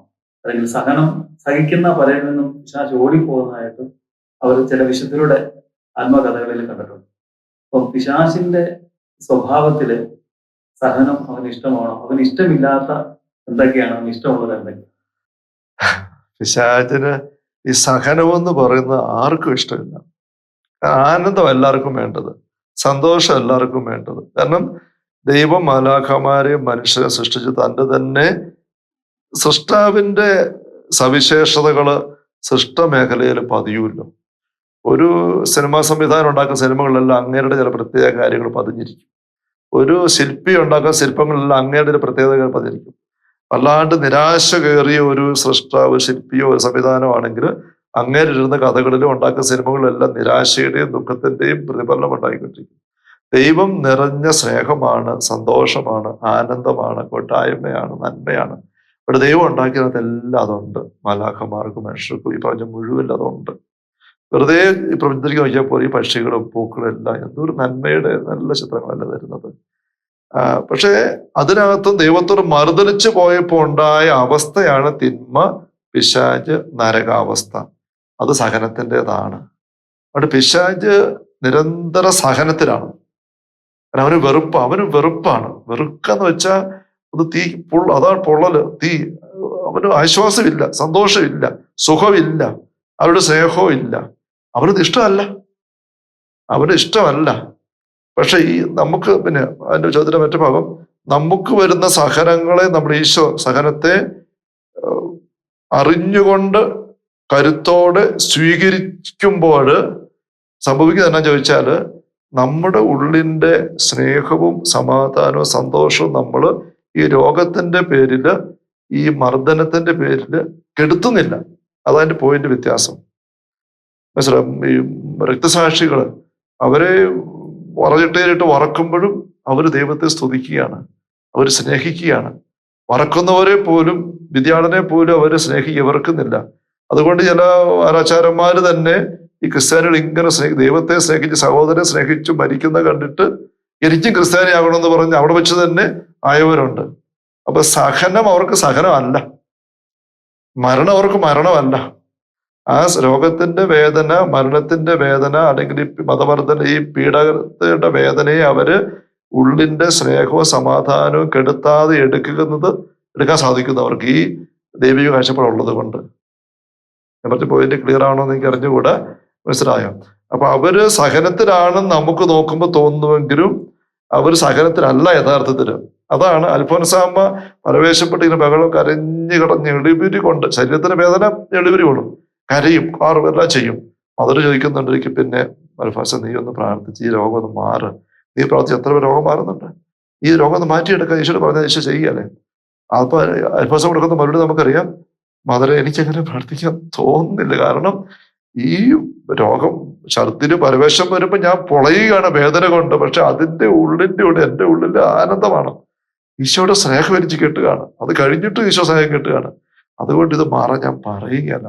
അല്ലെങ്കിൽ സഹനം സഹിക്കുന്ന പലരിൽ നിന്നും പിശാശ് ഓടിപ്പോകുന്നതായിട്ട് അവർ ചില വിശുദ്ധരുടെ ആത്മകഥകളിൽ കണ്ടിട്ടുണ്ട്. അപ്പം പിശാശിന്റെ സ്വഭാവത്തിൽ സഹനം അവന് ഇഷ്ടമാണോ? അവന് ഇഷ്ടമില്ലാത്ത എന്തൊക്കെയാണ്? അവന് ഇഷ്ടമുള്ളത് എന്തൊക്കെയാണ് പിശാചിന് ഈ എന്ന് പറയുന്നത് ആർക്കും ഇഷ്ടമില്ല. ആനന്ദം എല്ലാവർക്കും വേണ്ടത് സന്തോഷം എല്ലാവർക്കും വേണ്ടത്. കാരണം ദൈവം മാലാഖമാരെയും മനുഷ്യരെ സൃഷ്ടിച്ച് തന്റെ തന്നെ സൃഷ്ടാവിന്റെ സവിശേഷതകൾ സൃഷ്ട മേഖലയിൽ പതിയൂല്ലോ ഒരു സിനിമാ സംവിധാനം ഉണ്ടാക്കുന്ന സിനിമകളിലെല്ലാം അങ്ങേരുടെ ചില പ്രത്യേക കാര്യങ്ങൾ പതിഞ്ഞിരിക്കും. ഒരു ശില്പി ഉണ്ടാക്കുന്ന ശില്പങ്ങളിലെല്ലാം അങ്ങേരുടെ ചില പ്രത്യേകതകൾ പതിഞ്ഞിരിക്കും. വല്ലാണ്ട് നിരാശ കയറിയ ഒരു സൃഷ്ടാവ് ശില്പിയോ ഒരു സംവിധാനമാണെങ്കിൽ അങ്ങേരിരുന്ന കഥകളിലും ഉണ്ടാക്കുന്ന സിനിമകളിലെല്ലാം നിരാശയുടെയും ദുഃഖത്തിന്റെയും പ്രതിഫലനം ഉണ്ടായിക്കൊണ്ടിരിക്കും. ദൈവം നിറഞ്ഞ സ്നേഹമാണ് സന്തോഷമാണ് ആനന്ദമാണ് കൊട്ടായ്മയാണ് നന്മയാണ്. ഇവിടെ ദൈവം ഉണ്ടാക്കിയതിനകത്ത് എല്ലാം അതുണ്ട്. മലാഖമാർക്കും മനുഷ്യർക്കും ഈ പ്രപഞ്ചം മുഴുവൻ അതുണ്ട്. വെറുതെ ഈ പ്രപഞ്ചത്തിലേക്ക് നോക്കിയാൽ പോലെ ഈ പക്ഷികളും പൂക്കളും എല്ലാം എന്തൊരു നന്മയുടെ നല്ല ചിത്രങ്ങളല്ല തരുന്നത്. പക്ഷേ അതിനകത്തും ദൈവത്തോട് മറുതലിച്ചു പോയപ്പോൾ ഉണ്ടായ അവസ്ഥയാണ് തിന്മ പിശാജ് നരകാവസ്ഥ. അത് സഹനത്തിന്റെതാണ്. അവിടെ പിശാജ് നിരന്തര സഹനത്തിലാണ്. കാരണം അവന് വെറുപ്പ് അവന് വെറുപ്പാണ്. വെറുക്കെന്ന് വെച്ചാൽ അത് തീ പൊള്ള അതാണ് പൊള്ളൽ. തീ അവന് ആശ്വാസമില്ല സന്തോഷമില്ല സുഖമില്ല അവരുടെ സ്നേഹവും ഇല്ല അവനത് ഇഷ്ടമല്ല. അവന് ഇഷ്ടമല്ല. പക്ഷെ ഈ നമുക്ക് പിന്നെ അതിന്റെ ചോദ്യത്തിന്റെ മറ്റു ഭാഗം നമുക്ക് വരുന്ന സഹനങ്ങളെ നമ്മുടെ ഈശോ സഹനത്തെ അറിഞ്ഞുകൊണ്ട് കരുത്തോടെ സ്വീകരിക്കുമ്പോൾ സംഭവിക്കുന്നത് എന്നാ ചോദിച്ചാൽ നമ്മുടെ ഉള്ളിന്റെ സ്നേഹവും സമാധാനവും സന്തോഷവും നമ്മൾ ഈ രോഗത്തിന്റെ പേരിൽ ഈ മർദ്ദനത്തിന്റെ പേരിൽ കെടുത്തുന്നില്ല. അതതിന്റെ പോയിന്റ് വ്യത്യാസം. മനസ്സിലാവും ഈ രക്തസാക്ഷികൾ അവരെ വറചിട്ടയിലിട്ട് വറക്കുമ്പോഴും അവർ ദൈവത്തെ സ്തുതിക്കുകയാണ്. അവർ സ്നേഹിക്കുകയാണ്. വറക്കുന്നവരെ പോലും വിദ്യാളനെ പോലും അവർ സ്നേഹിക്കുക വെറുക്കുന്നില്ല അതുകൊണ്ട് ചില ആരാചാരന്മാർ തന്നെ ഈ ക്രിസ്ത്യാനികൾ ഇങ്ങനെ സ്നേഹി ദൈവത്തെ സ്നേഹിച്ച് സഹോദരനെ സ്നേഹിച്ച് മരിക്കുന്ന കണ്ടിട്ട് എനിക്കും ക്രിസ്ത്യാനി ആകണമെന്ന് പറഞ്ഞ് അവിടെ വെച്ച് തന്നെ ആയവരുണ്ട്. അപ്പൊ സഹനം അവർക്ക് സഹനമല്ല. മരണം അവർക്ക് മരണമല്ല. ആ രോഗത്തിന്റെ വേദന മരണത്തിന്റെ വേദന അല്ലെങ്കിൽ മതവർദ്ധന ഈ പീഡകത്തിന്റെ വേദനയെ അവർ ഉള്ളിന്റെ സ്നേഹവും സമാധാനവും കെടുത്താതെ എടുക്കുന്നത് എടുക്കാൻ സാധിക്കുന്നു അവർക്ക് ഈ ദൈവിക കാഴ്ചപ്പാടുള്ളത് കൊണ്ട്. പറഞ്ഞ പോയിന്റ് ക്ലിയർ ആണോ എന്ന് എനിക്ക് അറിഞ്ഞുകൂടെ? മനസ്സിലായോ? അപ്പൊ അവർ സഹനത്തിലാണെന്ന് നമുക്ക് നോക്കുമ്പോൾ തോന്നുന്നുവെങ്കിലും അവർ സഹനത്തിലല്ല യഥാർത്ഥത്തിൽ. അതാണ് അൽഫോൻസാമ്മ പരവേശപ്പെട്ട് ഇങ്ങനെ ബഹളം കരഞ്ഞു കിടഞ്ഞ് എളിപിരി കൊണ്ട് ശരീരത്തിന് വേദന എളിപിരി കൊള്ളും. കരയും കാറും എല്ലാം ചെയ്യും. മധുര ചോദിക്കുന്നുണ്ട് പിന്നെ അൽഫാസ നീ ഒന്ന് പ്രാർത്ഥിച്ച് ഈ രോഗം ഒന്ന് മാറ്. നീ പ്രാർത്ഥിച്ച് എത്ര രോഗം മാറുന്നുണ്ട്? ഈ രോഗം ഒന്ന് മാറ്റിയെടുക്കാൻ ഈശോട് പറഞ്ഞ ഈശോ ചെയ്യല്ലേ? അപ്പൊ അൽഫാസ കൊടുക്കുന്ന മറുപടി നമുക്കറിയാം. മധുര എനിക്കങ്ങനെ പ്രാർത്ഥിക്കാൻ തോന്നുന്നില്ല. കാരണം ഈ രോഗം ഛർദിന് പരവേശം വരുമ്പോൾ ഞാൻ പൊളയുകയാണ് വേദന കൊണ്ട്. പക്ഷെ അതിന്റെ ഉള്ളിന്റെ ഉള്ളിൽ എന്റെ ഉള്ളിൽ ആനന്ദമാണ്. ഈശോയുടെ സ്നേഹം എനിക്ക് കിട്ടുകയാണ് അത് കഴിഞ്ഞിട്ട് ഈശോ സ്നേഹം കിട്ടുകയാണ് അതുകൊണ്ട് ഇത് മാറാൻ ഞാൻ പറയുകയല്ല.